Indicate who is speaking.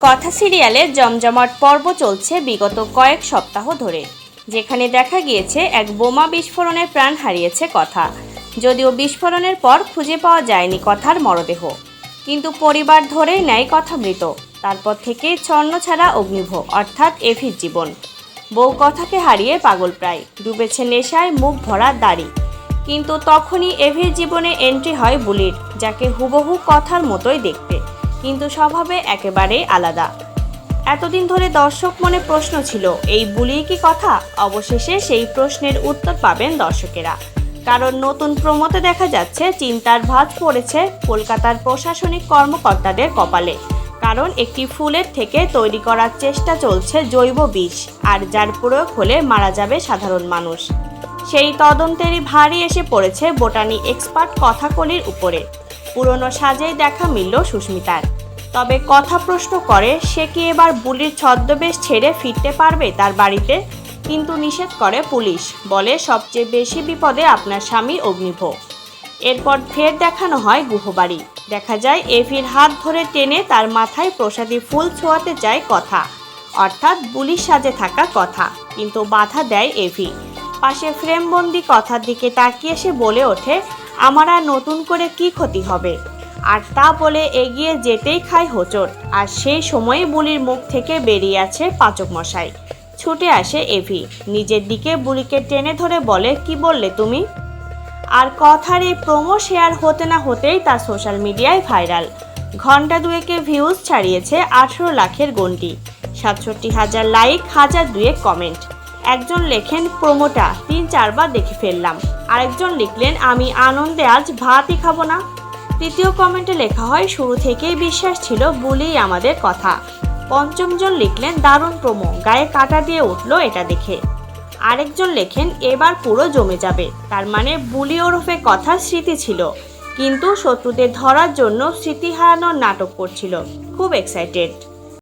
Speaker 1: কথা সিরিয়ালের জমজমাট পর্ব চলছে বিগত কয়েক সপ্তাহ ধরে, যেখানে দেখা গিয়েছে এক বোমা বিস্ফোরণে প্রাণ হারিয়েছে কথা। যদিও বিস্ফোরণের পর খুঁজে পাওয়া যায়নি কথার মরদেহ। কিন্তু পরিবার ধরেই নেয় কথা মৃত। তারপর থেকে ছন্ন ছাড়া অগ্নিভ অর্থাৎ এভির জীবন। বউ কথাকে হারিয়ে পাগল প্রায়, ডুবেছে নেশায় মুখ ভরা দাড়ি। কিন্তু তখনই এভির জীবনে এন্ট্রি হয় বুলির, যাকে হুবহু কথার মতোই দেখতে। কিন্তু স্বভাবে একেবারেই আলাদা। এতদিন ধরে দর্শক মনে প্রশ্ন ছিল, এই বুলি কি কথা? অবশেষে সেই প্রশ্নের উত্তর পাবেন দর্শকেরা। কারণ নতুন প্রমোতে দেখা যাচ্ছে, চিন্তার ভাঁজ পড়েছে কলকাতার প্রশাসনিক কর্মকর্তাদের কপালে। কারণ একটি ফুলের থেকে তৈরি করার চেষ্টা চলছে জৈব বিষ, আর যার প্রয়োগ হলে মারা যাবে সাধারণ মানুষ। সেই তদন্তেরই ভারী এসে পড়েছে বোটানি এক্সপার্ট কথাকলির উপরে। পুরনো সাজেই দেখা মিলল সুস্মিতার। তবে কথা প্রশ্ন করে, সে কি এবার বুলির ছদ্মবেশ ছেড়ে ফিরতে পারবে তার বাড়িতে? কিন্তু নিষেধ করে পুলিশ, বলে সবচেয়ে বেশি বিপদে আপনার স্বামী অগ্নিভ এরপর ফের দেখানো হয় গুহবাড়ি। দেখা যায় এভির হাত ধরে টেনে তার মাথায় প্রসাদী ফুল ছোঁয়াতে চায় কথা। অর্থাৎ বুলির সাজে থাকা কথা, কিন্তু বাধা দেয় এভি পাশে ফ্রেমবন্দি কথার দিকে তাকিয়ে সে বলে ওঠে আমার আর নতুন করে কি ক্ষতি হবে? আর তা বলে এগিয়ে যেতেই খায় হোঁচট। আর সেই সময় বুলির মুখ থেকে বেরিয়ে আছে পাচক মশাই ছুটে আসে এভি। নিজের দিকে বুলিকে টেনে ধরে বলে, কি বললে তুমি? আর কথার এই প্রোমো শেয়ার হতে না হতেই তা সোশ্যাল মিডিয়ায় ভাইরাল। ঘণ্টা দুয়েকে ভিউজ ছাড়িয়েছে আঠেরো লাখের গন্ডি সাতষট্টি হাজার লাইক, হাজার দুয়েক কমেন্ট। একজন লেখেন প্রোমোটা, তিন চারবার দেখে ফেললাম। আরেকজন লিখলেন, আমি আনন্দে আজ ভাতই খাব না। তৃতীয় কমেন্টে লেখা হয়, শুরু থেকেই বিশ্বাস ছিল বলেই আমাদের কথা। পঞ্চমজন লিখলেন, দারুণ প্রোমো, গায়ে কাটা দিয়ে উঠল এটা দেখে। আরেকজন লেখেন, এবার পুরো জমে যাবে। তার মানে বুলি ওরফে কথা স্মৃতি ছিল, কিন্তু শত্রুদের ধরার জন্য স্মৃতি হারানোর নাটক করছিল। খুব এক্সাইটেড